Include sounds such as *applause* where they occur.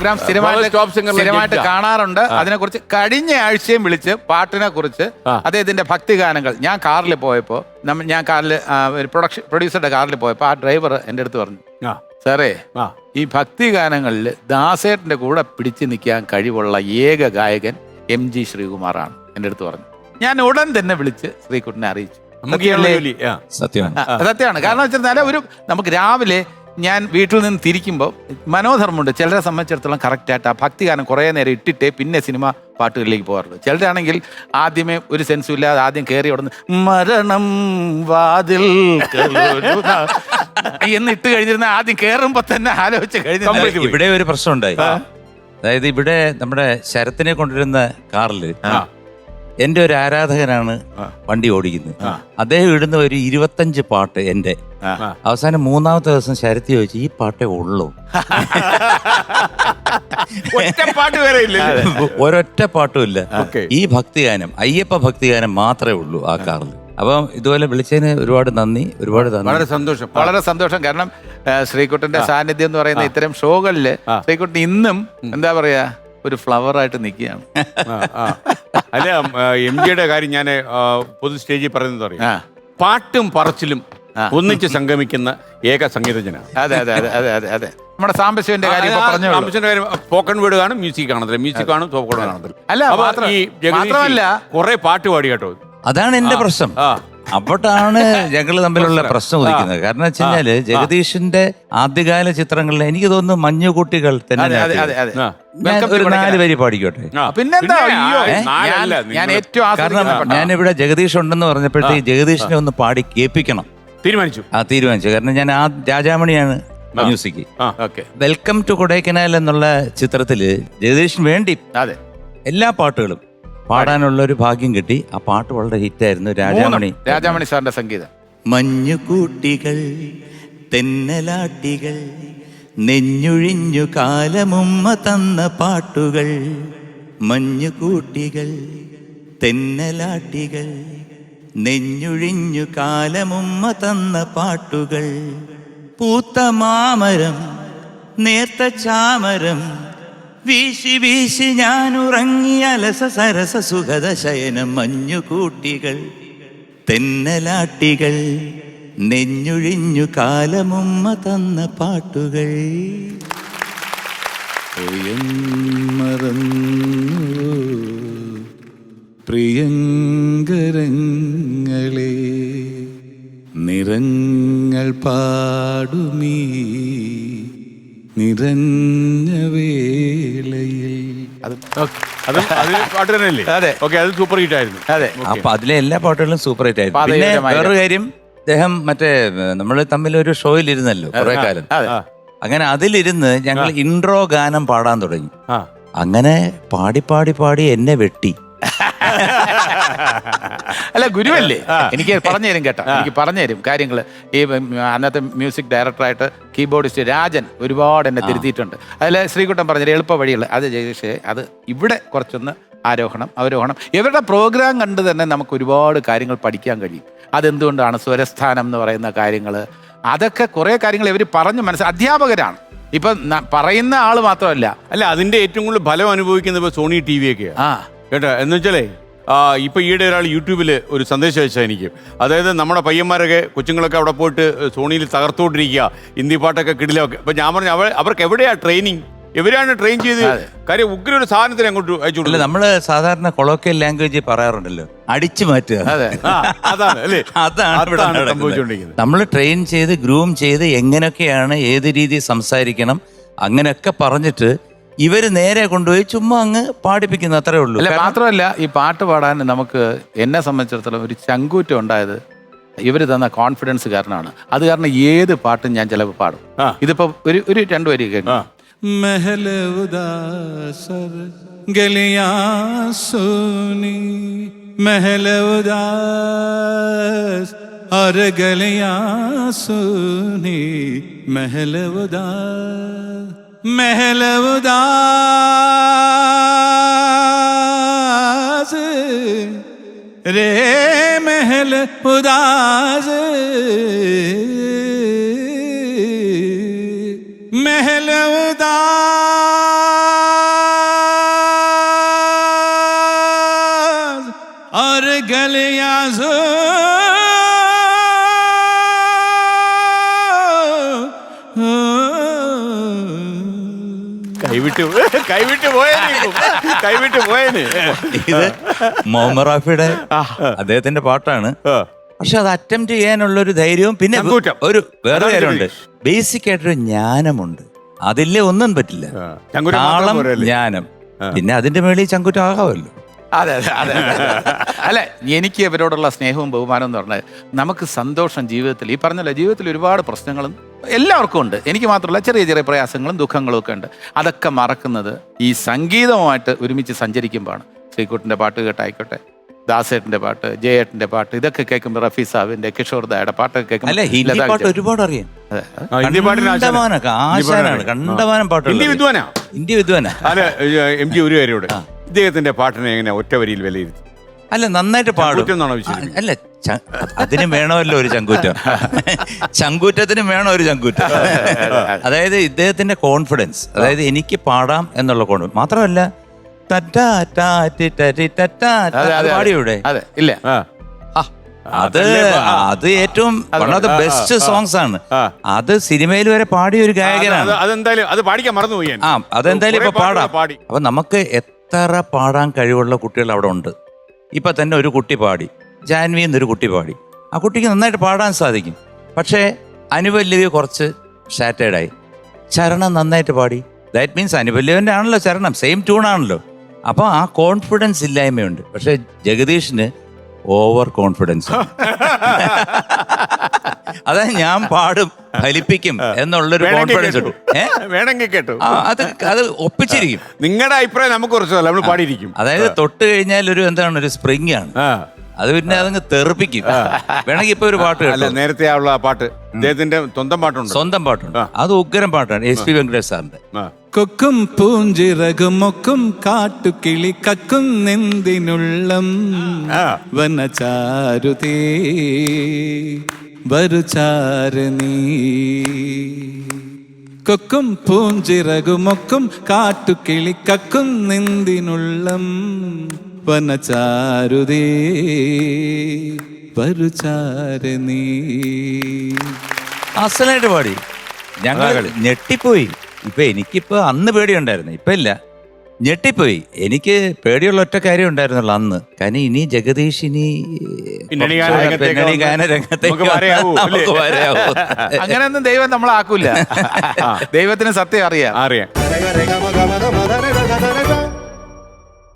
Programme സ്ഥിരമായിട്ട്. കാണാറുണ്ട്. അതിനെക്കുറിച്ച് കഴിഞ്ഞ ആഴ്ചയും വിളിച്ച് പാട്ടിനെ കുറിച്ച് അദ്ദേഹത്തിന്റെ ഭക്തി ഗാനങ്ങൾ. ഞാൻ കാറിൽ പോയപ്പോ ഞാൻ കാറിൽ പ്രൊഡക്ഷൻ പ്രൊഡ്യൂസറുടെ കാറിൽ പോയപ്പോ ആ ഡ്രൈവർ എന്റെ അടുത്ത് പറഞ്ഞു സാറേ ഈ ഭക്തി ഗാനങ്ങളിൽ ദാസേട്ടന്റെ കൂടെ പിടിച്ചു നിൽക്കാൻ കഴിവുള്ള ഏക ഗായകൻ എം ജി ശ്രീകുമാറാണ് എന്റെ അടുത്ത് പറഞ്ഞു. ഞാൻ ഉടൻ തന്നെ വിളിച്ച് ശ്രീകുട്ടനെ അറിയിച്ചു. സത്യമാണ്. സത്യമാണ്. കാരണം വെച്ചാൽ ഒരു നമുക്ക് രാവിലെ ഞാൻ വീട്ടിൽ നിന്ന് തിരിക്കുമ്പോൾ മനോധർമ്മമുണ്ട്. ചിലരെ സംബന്ധിച്ചിടത്തോളം കറക്റ്റായിട്ട് ആ ഭക്തിഗാനം കുറേ നേരം ഇട്ടിട്ടേ പിന്നെ സിനിമ പാട്ടുകളിലേക്ക് പോകാറുള്ളൂ. ചിലരാണെങ്കിൽ ആദ്യമേ ഒരു സെൻസും ഇല്ലാതെ ആദ്യം കയറി ഉടന്ന് മരണം വാതിൽ എന്ന് ഇട്ട് കഴിഞ്ഞിരുന്ന ആദ്യം കയറുമ്പോ തന്നെ ആലോചിച്ച് കഴിഞ്ഞു ഇവിടെ ഒരു പ്രശ്നം ഉണ്ടായി അതായത് ഇവിടെ നമ്മുടെ ശരത്തിനെ കൊണ്ടിരുന്ന കാറിൽ എന്റെ ഒരു ആരാധകനാണ് വണ്ടി ഓടിക്കുന്നത്. അദ്ദേഹം ഇടുന്ന ഒരു ഇരുപത്തഞ്ച് പാട്ട് എന്റെ. അവസാനം മൂന്നാമത്തെ ദിവസം ശരത്തി ചോദിച്ചു ഈ പാട്ടേ ഉള്ളൂ. *laughs* ഒറ്റ പാട്ട് ഇല്ല. ഒരൊറ്റ പാട്ടും ഇല്ല. ഈ ഭക്തിഗാനം അയ്യപ്പ ഭക്തിഗാനം മാത്രമേ ഉള്ളൂ ആ കാറിൽ. അപ്പം ഇതുപോലെ വിളിച്ചതിന് ഒരുപാട് നന്ദി ഒരുപാട് വളരെ സന്തോഷം വളരെ സന്തോഷം. കാരണം ശ്രീകുട്ടന്റെ സാന്നിധ്യം എന്ന് പറയുന്ന ഇത്തരം ഷോകളിൽ ശ്രീകുട്ടൻ ഇന്നും എന്താ പറയാ ഒരു ഫ്ലവർ ആയിട്ട് നിൽക്കുകയാണ്. ആ, ആ. അല്ല എം ജിയുടെ കാര്യം ഞാൻ പൊതു സ്റ്റേജിൽ പറയുന്നത് അറിയാം. പാട്ടും പറച്ചിലും. ഒന്നിച്ച് സംഗമിക്കുന്ന ഏക സംഗീതജ്ഞനാണ്. അതെ അതെ അതെ അതെ അതെ അതെ. നമ്മുടെ സാമ്പശിവന്റെ കാര്യം ഇപ്പൊ കാര്യം പോക്കൺ വേർഡ് കാണും മ്യൂസിക് കാണത്തില്ല മ്യൂസിക് കാണും തോക്കോട് കാണത്തില്ല അല്ല, ഈ മാത്രമല്ല- കുറെ പാട്ട് പാടി കേട്ടോ. അതാണ് എന്റെ പ്രശ്നം. അപ്പോഴാണ് ഞങ്ങൾ തമ്മിലുള്ള പ്രശ്നം. ഉദിക്കുന്നത്. കാരണം വെച്ച് കഴിഞ്ഞാൽ ജഗദീഷിന്റെ ആദ്യകാല ചിത്രങ്ങളിൽ എനിക്ക് തോന്നുന്നു മഞ്ഞുകുട്ടികൾ തന്നെ ഞാൻ ഒരു നാല് പേര് വരി പാടിക്കോട്ടെ? പിന്നെന്താ അയ്യോ ഞാൻ- നാലല്ല, ഞാൻ ഏറ്റവും കാരണം ഞാനിവിടെ ജഗദീഷ് ഉണ്ടെന്ന് പറഞ്ഞപ്പോഴത്തേക്ക് ജഗദീഷിനെ ഒന്ന് പാടി കേൾപ്പിക്കണം. തീരുമാനിച്ചു. ആ തീരുമാനിച്ചു. കാരണം ഞാൻ ആ രാജാമണിയാണ് മ്യൂസിക്. വെൽക്കം ടു കൊടൈക്കനാൽ എന്നുള്ള ചിത്രത്തിൽ ജഗദീഷിന് വേണ്ടി അതെ. എല്ലാ പാട്ടുകളും പാടാനുള്ള ഒരു ഭാഗ്യം കിട്ടി. ആ പാട്ട് വളരെ ഹിറ്റായിരുന്നു. രാജാമണി. രാജാമണി സാറിന്റെ സംഗീതം. മഞ്ഞുകൂട്ടികൾ തെന്നലാട്ടികൾ നെഞ്ഞുഴിഞ്ഞു കാലമുമ്മ തന്ന പാട്ടുകൾ. മഞ്ഞുകൂട്ടികൾ തെന്നലാട്ടികൾ നെഞ്ഞുഴിഞ്ഞു കാലമുമ്മ തന്ന പാട്ടുകൾ. പൂത്ത മാമരം നേർത്ത ചാമരം വീശി വീശി ഞാൻ ഉറങ്ങി അലസ സരസ സുഖത ശയനം മഞ്ഞുകൂട്ടികൾ തെന്നലാട്ടികൾ നെഞ്ഞുഴിഞ്ഞു കാലമുമ്മ തന്ന പാട്ടുകൾ. പ്രിയങ്കരങ്ങളെ നിറങ്ങൾ പാടുമീ വേളയിൽ അത് ഓക്കേ. സൂപ്പർ ഹിറ്റ് *laughs* ആയിരുന്നു. അതെ. അപ്പൊ അതിലെ എല്ലാ പാട്ടുകളും സൂപ്പർ ഹിറ്റ് ആയിരുന്നു. പിന്നെ വേറൊരു കാര്യം അദ്ദേഹം മറ്റേ നമ്മൾ തമ്മിൽ ഒരു ഷോയിൽ ഇരുന്നല്ലോ കുറെ കാലം. അങ്ങനെ അതിലിരുന്ന് ഞങ്ങൾ ഇൻട്രോ ഗാനം പാടാൻ തുടങ്ങി. ആ. അങ്ങനെ പാടി പാടി പാടി എന്നെ വെട്ടി. *laughs* *laughs* അല്ല ഗുരുവല്ലേ? എനിക്ക് പറഞ്ഞു തരും കേട്ടോ എനിക്ക് പറഞ്ഞു തരും കാര്യങ്ങൾ ഈ അന്നത്തെ മ്യൂസിക് ഡയറക്ടറായിട്ട് കീബോർഡിസ്റ്റ് രാജൻ ഒരുപാട് എന്നെ തിരുത്തിയിട്ടുണ്ട്. അതിൽ ശ്രീകുട്ടൻ പറഞ്ഞൊരു എളുപ്പ വഴികൾ അത് പക്ഷേ അത് ഇവിടെ കുറച്ചൊന്ന് ആരോഹണം അവരോഹണം. ഇവരുടെ പ്രോഗ്രാം കണ്ട് തന്നെ നമുക്ക് ഒരുപാട് കാര്യങ്ങൾ പഠിക്കാൻ കഴിയും. അതെന്തുകൊണ്ടാണ് സ്വരസ്ഥാനം എന്ന് പറയുന്ന കാര്യങ്ങൾ അതൊക്കെ കുറേ കാര്യങ്ങൾ ഇവർ പറഞ്ഞു മനസ്സിൽ അധ്യാപകരാണ്. ഇപ്പം പറയുന്ന ആൾ മാത്രമല്ല. അല്ല അതിന്റെ ഏറ്റവും കൂടുതൽ ഫലം അനുഭവിക്കുന്നത് ഇപ്പൊ സോണി ടി വി ഒക്കെയാണ് ആ. കേട്ടോ എന്ന് വെച്ചാലേ ആ, ഇപ്പൊ ഈയിടെ ഒരാൾ യൂട്യൂബിൽ ഒരു സന്ദേശം അയച്ചാൽ എനിക്ക്. അതായത് നമ്മുടെ പയ്യന്മാരൊക്കെ കൊച്ചുങ്ങളൊക്കെ അവിടെ പോയിട്ട് സോണിയിൽ തകർത്തോണ്ടിരിക്കുക ഹിന്ദി പാട്ടൊക്കെ കിടിലൊക്കെ അപ്പൊ ഞാൻ പറഞ്ഞു അവർ അവർക്ക് എവിടെയാ ട്രെയിനിങ്? എവരാണ് ട്രെയിൻ ചെയ്ത്? കാര്യം ഉഗ്ര ഒരു സാധനത്തിന് അങ്ങോട്ട് അയച്ചു കൊടുക്കും. നമ്മൾ സാധാരണ കൊളോക്കിയൽ ലാംഗ്വേജ് പറയാറുണ്ടല്ലോ. അടിച്ചു മാറ്റുക. അതെ. അതാണ് അല്ലേ? അതാണ്. സംഭവിച്ചുകൊണ്ടിരിക്കുന്നത്. നമ്മൾ ട്രെയിൻ ചെയ്ത് ഗ്രൂം ചെയ്ത് എങ്ങനെയൊക്കെയാണ് ഏത് രീതി സംസാരിക്കണം അങ്ങനെയൊക്കെ പറഞ്ഞിട്ട് ഇവര് നേരെ കൊണ്ടുപോയി ചുമ്മാ അങ്ങ് പാടിപ്പിക്കുന്നു അത്രേ ഉള്ളൂ അല്ല കാരണം മാത്രമല്ല ഈ പാട്ട് പാടാൻ നമുക്ക് എന്നെ സംബന്ധിച്ചിടത്തോളം ഒരു ചങ്കൂറ്റം ഉണ്ടായത് ഇവർ തന്ന കോൺഫിഡൻസ് കാരണമാണ് അത് കാരണം ഏത് പാട്ടും ഞാൻ ചിലപ്പോൾ പാടും ആ. ഇതിപ്പോ ഒരു ഒരു രണ്ടു വരി കേൾക്കും ആ. महल उदासर गलियां सोनी महल उदास और गलियां सोनी महल उदास महल उदास रे महल उदास महल उदास और गलिया जो കൈവിട്ട്. കൈവിട്ടു പോയേനെ കൈവിട്ട് പോയേനെ ഇത് മുഹമ്മദ് റാഫിയുടെ അദ്ദേഹത്തിന്റെ പാട്ടാണ്. പക്ഷെ അത് അറ്റംപ്റ്റ് ചെയ്യാനുള്ള ഒരു ധൈര്യവും പിന്നെ. ഒരു വേറെ അതാണ് കാര്യമുണ്ട്. ബേസിക് ആയിട്ടൊരു ജ്ഞാനമുണ്ട്. അതില്ലേ ഒന്നും പറ്റില്ല. ആ. ചങ്കൂറ്റം മാത്രം താളം പോരല്ലേ? ജ്ഞാനം. പിന്നെ അതിന്റെ മേളിൽ ചങ്കുറ്റം ആകാമല്ലോ. അതെ അതെ അതെ. അല്ല എനിക്ക് ഇവരോടുള്ള സ്നേഹവും ബഹുമാനവും എന്ന് പറഞ്ഞാൽ നമുക്ക് സന്തോഷം ജീവിതത്തിൽ. ഈ പറഞ്ഞല്ലോ ജീവിതത്തിൽ ഒരുപാട് പ്രശ്നങ്ങളും എല്ലാവർക്കും ഉണ്ട്. എനിക്ക് മാത്രമല്ല ചെറിയ ചെറിയ പ്രയാസങ്ങളും ദുഃഖങ്ങളും ഒക്കെ ഉണ്ട്. അതൊക്കെ മറക്കുന്നത് ഈ സംഗീതവുമായിട്ട് ഒരുമിച്ച് സഞ്ചരിക്കുമ്പോഴാണ്. ശ്രീകുട്ടിന്റെ പാട്ട് കേട്ടായിക്കോട്ടെ ദാസേട്ടിന്റെ പാട്ട് ജയേട്ടിന്റെ പാട്ട് ഇതൊക്കെ കേൾക്കുമ്പോൾ റഫീ സാബിന്റെ കിഷോർ ദായുടെ പാട്ടൊക്കെ കേൾക്കുമ്പോൾ. ഒരുപാട് അറിയാം. ഇന്ത്യ കണ്ടമാനം പാട്ട് വിദ്വാനാ? ഹിന്ദി വിദ്വാനാ. അല്ല എം ജി ഒരു കാര്യം ഇദ്ദേഹത്തിന്റെ പാട്ടിനെ എങ്ങനെ ഒറ്റ വരിയിൽ വിലയിരുത്തി? അല്ല നന്നായിട്ട് പാടും. അല്ല ച- അതിന് വേണമല്ലോ ഒരു ചങ്കൂറ്റം. ചങ്കൂറ്റത്തിന് വേണം ഒരു ചങ്കൂറ്റം. അതായത് ഇദ്ദേഹത്തിന്റെ കോൺഫിഡൻസ് അതായത് എനിക്ക് പാടാം എന്നുള്ള കോൺഫിഡൻസ്. മാത്രമല്ല ടറ്റാ ടാ ടി ടാ ടി ടറ്റാ ടാ. അതെ, അത് അതെ, അതെ. ഇല്ല. ആ. ആ, അത് അതല്ലേ. അത് ഏറ്റവും one of the best songs ആണ്. ആ. അത് സിനിമയിൽ വരെ പാടിയ ഒരു ഗായകനാണ് അത് അതെന്തായാലും അത് പാടിക്കാൻ മറന്നുപോയി ഞാൻ. ആ അതെന്തായാലും ഇപ്പൊ കുറേ പാട്ടുകൾ പാടാം. പാടി. അപ്പൊ നമുക്ക് എത്ര പാടാൻ കഴിവുള്ള കുട്ടികൾ അവിടെ ഉണ്ട്? ഇപ്പം തന്നെ ഒരു കുട്ടി പാടി ജാൻവി എന്നൊരു കുട്ടി പാടി. ആ കുട്ടിക്ക് നന്നായിട്ട് പാടാൻ സാധിക്കും. പക്ഷേ അനുപല്ലവി കുറച്ച് ഷാറ്റേഡായി ചരണം നന്നായിട്ട് പാടി. ദാറ്റ് മീൻസ് അനുപല്ലവന്റെ ആണല്ലോ ചരണം സെയിം ട്യൂൺ ആണല്ലോ. അപ്പൊ ആ കോൺഫിഡൻസ് ഇല്ലായ്മയുണ്ട്. പക്ഷേ ജഗദീഷിന് ഓവർ കോൺഫിഡൻസ് *laughs* അതായത് ഞാൻ പാടും ഫലിപ്പിക്കും എന്നുള്ളൊരു കോൺഫിഡൻസ് കേട്ടു. വേണമെങ്കിൽ കേട്ടു. അത് അത് ഒപ്പിച്ചിരിക്കും. നിങ്ങളുടെ അഭിപ്രായം നമുക്ക് കുറച്ചല്ല നമ്മൾ പാടിയിരിക്കും. അതായത് തൊട്ട് കഴിഞ്ഞാൽ ഒരു എന്താണ് ഒരു സ്പ്രിംഗ് ആണ്. അത് പിന്നെ അതങ്ങ് തെറിപ്പിക്കും. വേണമെങ്കിൽ ഇപ്പൊ ഒരു പാട്ട് അല്ല കേട്ടോ. നേരത്തെ ആ ഉള്ള പാട്ട് അദ്ദേഹത്തിന്റെ സ്വന്തം പാട്ടുണ്ട്. സ്വന്തം പാട്ടുണ്ട്. അത് ഉഗ്രം പാട്ടാണ് എസ് പി വെങ്കടേഷ് സാറിന്റെ. കൊക്കും പൂഞ്ചിറകും ഒക്കും കാട്ടുകിളി കക്കും നെന്തിനുള്ളം. വനചാരുതേ. വരുചാരണീ കൊക്കും പൂഞ്ചിറകുമൊക്കും കാട്ടുകിളി കക്കും നെന്തിനുള്ളം വനചാരുതേ. വരുചാരണീ അസലായിട്ട് പാടി. ഞങ്ങൾ ഞെട്ടിപ്പോയി. ഇപ്പൊ എനിക്കിപ്പോ അന്ന് പേടിയുണ്ടായിരുന്നു. ഇപ്പൊ ഇല്ല. ഞെട്ടിപ്പോയി. എനിക്ക് പേടിയുള്ള ഒറ്റ കാര്യം ഉണ്ടായിരുന്നുള്ളു അന്ന്. കാരണം ഇനി ജഗദീഷ് ഇനി പിന്നണി ഗാന രംഗത്തേക്ക് പിന്നണി വന്ന് ഗാന രംഗത്തേക്ക് നമുക്ക് വരയാവൂ, വന്നാൽ നമുക്ക് വരയാവൂ. അങ്ങനെയൊന്നും ദൈവം നമ്മളാക്കൂല. ദൈവത്തിന് സത്യം അറിയാം. അറിയാം.